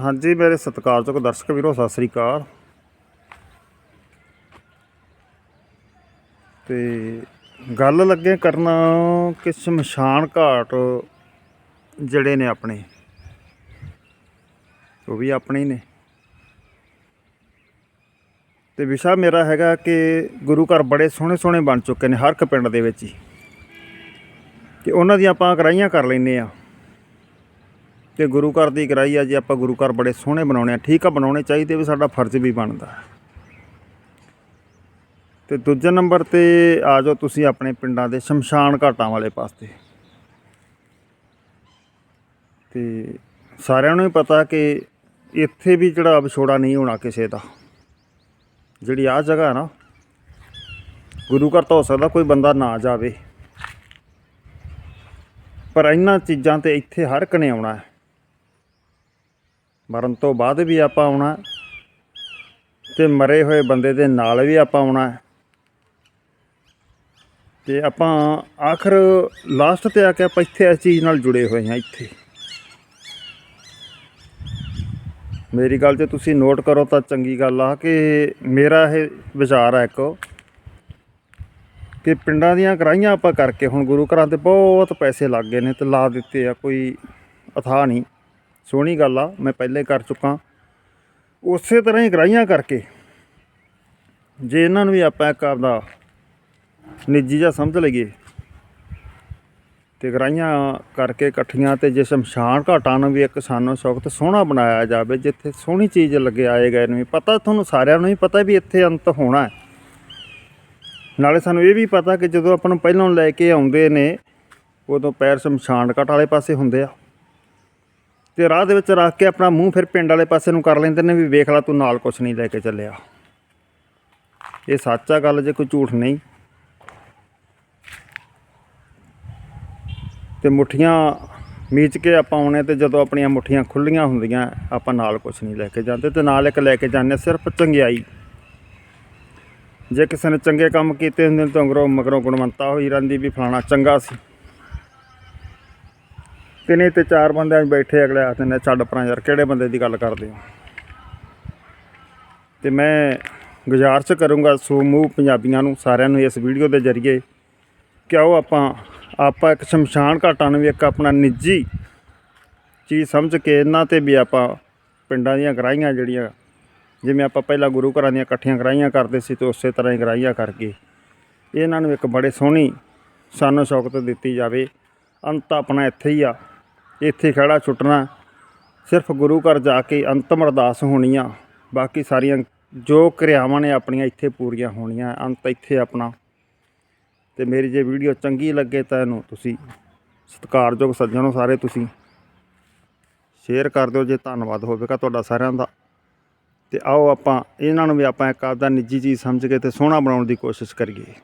ਹਾਂਜੀ, ਮੇਰੇ ਸਤਿਕਾਰਯੋਗ ਦਰਸ਼ਕ ਵੀਰੋ, ਸਤਿ ਸ੍ਰੀ ਅਕਾਲ। ਤੇ ਗੱਲ ਲੱਗੇ ਕਰਨਾ ਕਿ ਸ਼ਮਸ਼ਾਨ ਘਾਟ ਜਿਹੜੇ ਨੇ ਆਪਣੇ। ਉਹ ਵੀ ਆਪਣੇ ਹੀ ਨੇ। ਤੇ ਵਿਸ਼ਾ ਮੇਰਾ ਹੈਗਾ ਕਿ ਗੁਰੂ ਘਰ ਬੜੇ ਸੋਹਣੇ ਸੋਹਣੇ ਬਣ ਚੁੱਕੇ ਨੇ ਹਰ ਇੱਕ ਪਿੰਡ ਦੇ ਵਿੱਚ ਹੀ। ਕਿ ਉਹਨਾਂ ਦੀਆਂ ਆਪਾਂ ਕਰਾਈਆਂ ਕਰ ਲੈਨੇ ਆ ਤੇ ਗੁਰੂ ਘਰ ਦੀ ਕਰਾਈ ਆ ਜੀ ਆਪਾਂ ਗੁਰੂ ਘਰ ਬੜੇ ਸੋਹਣੇ ਬਣਾਉਣੇ ਆ, ਠੀਕ ਆ, ਬਣਾਉਣੇ ਚਾਹੀਦੇ ਵੀ ਸਾਡਾ ਫਰਜ਼ ਵੀ ਬਣਦਾ। ਹੈ। ਤੇ ਦੂਜੇ ਨੰਬਰ ਤੇ ਆ ਜਾਓ ਤੁਸੀਂ ਆਪਣੇ ਪਿੰਡਾਂ ਦੇ ਸ਼ਮਸ਼ਾਨ ਘਾਟਾਂ ਵਾਲੇ ਪਾਸੇ। ਤੇ ਸਾਰਿਆਂ ਨੂੰ ਹੀ ਪਤਾ ਕਿ ਇੱਥੇ ਵੀ ਜਿਹੜਾ ਵਿਛੋੜਾ ਨਹੀਂ ਹੋਣਾ ਕਿਸੇ ਦਾ। ਜਿਹੜੀ ਆ ਜਗ੍ਹਾ ਹੈ ਨਾ, ਗੁਰੂ ਘਰ ਤਾਂ ਹੋ ਸਕਦਾ ਕੋਈ ਬੰਦਾ ਨਾ ਜਾਵੇ। ਪਰ ਇਹਨਾਂ ਚੀਜ਼ਾਂ ਤੇ ਇੱਥੇ ਹਰ ਇੱਕ ਨੇ ਆਉਣਾ ਹੈ। ਮਰਨ ਤੋਂ ਬਾਅਦ ਵੀ ਆਪਾਂ ਆਉਣਾ ਹੈ ਤੇ ਮਰੇ ਹੋਏ ਬੰਦੇ ਦੇ ਨਾਲ ਵੀ ਆਪਾਂ ਆਉਣਾ ਹੈ। ਤੇ ਆਪਾਂ ਆਖਰ ਲਾਸਟ ਤੇ ਆ ਕੇ ਆਪਾਂ ਇੱਥੇ ਇਸ ਚੀਜ਼ ਨਾਲ ਜੁੜੇ ਹੋਏ ਹਾਂ, ਇੱਥੇ। ਮੇਰੀ ਗੱਲ ਜੇ ਤੁਸੀਂ ਨੋਟ ਕਰੋ ਤਾਂ ਚੰਗੀ ਗੱਲ ਆ ਕਿ ਮੇਰਾ ਇਹ ਵਿਚਾਰ ਹੈ ਇੱਕ ਕਿ ਪਿੰਡਾਂ ਦੀਆਂ ਕਰਾਈਆਂ ਆਪਾਂ ਕਰਕੇ ਹੁਣ ਗੁਰੂ ਘਰਾਂ ਤੇ ਬਹੁਤ ਪੈਸੇ ਲੱਗ ਗਏ ਨੇ ਤੇ ਲਾ ਦਿੱਤੇ ਆ, ਕੋਈ ਅਥਾਹ ਨਹੀਂ। ਸੋਹਣੀ ਗੱਲ ਆ, ਮੈਂ ਪਹਿਲੇ ਕਰ ਚੁੱਕਾ। ਉਸੇ ਤਰ੍ਹਾਂ ਹੀ ਕਰਾਈਆਂ ਕਰਕੇ, ਜੇ ਇਹਨਾਂ ਨੂੰ ਵੀ ਆਪਾਂ ਇੱਕ ਆਪਦਾ ਨਿੱਜੀ ਜਿਹਾ ਸਮਝ ਲਈਏ, ਤੇ ਗਰਾਈਆਂ ਕਰਕੇ ਇਕੱਠੀਆਂ ਤੇ ਜੇ ਸ਼ਮਸ਼ਾਨ ਘਾਟਾਂ ਨੂੰ ਵੀ ਇੱਕ ਸਾਨੂੰ ਸ਼ੌਕਤ ਸੋਹਣਾ ਬਣਾਇਆ ਜਾਵੇ, ਜਿੱਥੇ ਸੋਹਣੀ ਚੀਜ਼ ਲੱਗੇ ਆਏ ਗਏ ਨੂੰ ਵੀ, ਪਤਾ ਤੁਹਾਨੂੰ ਸਾਰਿਆਂ ਨੂੰ ਹੀ ਪਤਾ ਵੀ ਇੱਥੇ ਅੰਤ ਹੋਣਾ ਹੈ। ਨਾਲੇ ਸਾਨੂੰ ਇਹ ਵੀ ਪਤਾ ਕਿ ਜਦੋਂ ਆਪਾਂ ਨੂੰ ਪਹਿਲਾਂ ਲੈ ਕੇ ਆਉਂਦੇ ਨੇ, ਉਦੋਂ ਪੈਰ ਸ਼ਮਸ਼ਾਨ ਘਾਟ ਵਾਲੇ ਪਾਸੇ ਹੁੰਦੇ ਆ। ਤੇ ਰਾਹ ਦੇ ਵਿੱਚ ਰੱਖ ਕੇ ਆਪਣਾ ਮੂੰਹ ਫਿਰ ਪਿੰਡ ਵਾਲੇ ਪਾਸੇ ਨੂੰ ਕਰ ਲੈਂਦੇ ਨੇ ਵੀ ਵੇਖ ਲੈ ਤੂੰ ਨਾਲ ਕੁਛ ਨਹੀਂ ਲੈ ਕੇ ਚੱਲਿਆ। ਇਹ ਸੱਚ ਆ ਗੱਲ, ਜੇ ਕੋਈ ਝੂਠ ਨਹੀਂ। ਤੇ ਮੁੱਠੀਆਂ ਮੀਚ ਕੇ ਆਪਾਂ ਆਉਣੇ ਤੇ ਜਦੋਂ ਆਪਣੀਆਂ ਮੁੱਠੀਆਂ ਖੁੱਲੀਆਂ ਹੁੰਦੀਆਂ, ਆਪਾਂ ਨਾਲ ਕੁਝ ਨਹੀਂ ਲੈ ਕੇ ਜਾਂਦੇ ਤੇ ਨਾਲ ਇੱਕ ਲੈ ਕੇ ਜਾਂਦੇ ਸਿਰਫ ਚੰਗਿਆਈ। ਜੇ ਕਿਸੇ ਨੇ ਚੰਗੇ ਕੰਮ ਕੀਤੇ ਹੁੰਦੇ ਨੇ ਤਾਂ ਮਗਰੋਂ ਮਗਰੋਂ ਗੁਣਵੰਤਾ ਹੋਈ ਰਹਿੰਦੀ ਵੀ ਫਲਾਣਾ ਚੰਗਾ ਸੀ। ਤੇ ਤੇ ਚਾਰ ਬੰਦਿਆਂ 'ਚ ਬੈਠੇ ਅਗਲੇ ਆਖਦੇ ਨੇ ਛੱਡ ਪਰਾਂ ਯਾਰ, ਕਿਹੜੇ ਬੰਦੇ ਦੀ ਗੱਲ ਕਰਦੇ ਹੋ? ਤੇ ਮੈਂ ਗੁਜ਼ਾਰਿਸ਼ ਕਰੂੰਗਾ ਸਮੂਹ ਪੰਜਾਬੀਆਂ ਨੂੰ, ਸਾਰਿਆਂ ਨੂੰ ਇਸ ਵੀਡੀਓ ਦੇ ਜ਼ਰੀਏ ਕਿ ਆਓ ਆਪਾਂ ਆਪਾਂ ਇੱਕ ਸ਼ਮਸ਼ਾਨ ਘਾਟਾਂ ਨੂੰ ਵੀ ਇੱਕ ਆਪਣਾ ਨਿੱਜੀ ਚੀਜ਼ ਸਮਝ ਕੇ ਇਹਨਾਂ ਤੇ ਵੀ ਆਪਾਂ ਪਿੰਡਾਂ ਦੀਆਂ ਗਰਾਈਆਂ ਜਿਹੜੀਆਂ, ਜਿਵੇਂ ਆਪਾਂ ਪਹਿਲਾਂ ਗੁਰੂ ਘਰਾਂ ਦੀਆਂ ਇਕੱਠੀਆਂ ਗਰਾਈਆਂ ਕਰਦੇ ਸੀ ਤੇ ਉਸੇ ਤਰ੍ਹਾਂ ਹੀ ਗਰਾਈਆਂ ਕਰਕੇ ਇਹਨਾਂ ਨੂੰ ਇੱਕ ਬੜੇ ਸੋਹਣੀ ਸਾਨੂੰ ਸ਼ੌਕਤ ਦਿੱਤੀ ਜਾਵੇ। ਅੰਤ ਆਪਣਾ ਇੱਥੇ ਹੀ ਆ। ਇੱਥੇ ਖੜਾ ਛੁੱਟਣਾ। ਸਿਰਫ ਗੁਰੂ ਘਰ ਜਾ ਕੇ ਅੰਤਮ ਅਰਦਾਸ ਹੋਣੀ ਆ ਬਾਕੀ ਸਾਰੀਆਂ ਜੋ ਕਿਰਿਆਵਾਂ ਨੇ ਆਪਣੀਆਂ ਇੱਥੇ ਪੂਰੀਆਂ ਹੋਣੀਆਂ। ਅੰਤ ਇੱਥੇ ਆਪਣਾ। ਤੇ ਮੇਰੀ ਜੇ ਵੀਡੀਓ ਚੰਗੀ ਲੱਗੇ ਤਾਂ ਇਹਨੂੰ ਤੁਸੀਂ ਸਤਿਕਾਰਯੋਗ ਸੱਜਣੋ ਸਾਰੇ ਤੁਸੀਂ ਸ਼ੇਅਰ ਕਰ ਦਿਓ ਜੇ ਧੰਨਵਾਦ ਹੋਵੇਗਾ ਤੁਹਾਡਾ ਸਾਰਿਆਂ ਦਾ। ਤੇ ਆਓ ਆਪਾਂ, ਇਹਨਾਂ ਨੂੰ ਵੀ ਆਪਾਂ ਇੱਕ ਆਪਦਾ ਨਿੱਜੀ ਚੀਜ਼ ਸਮਝ ਕੇ ਤੇ ਸੋਹਣਾ ਬਣਾਉਣ ਦੀ ਕੋਸ਼ਿਸ਼ ਕਰੀਏ।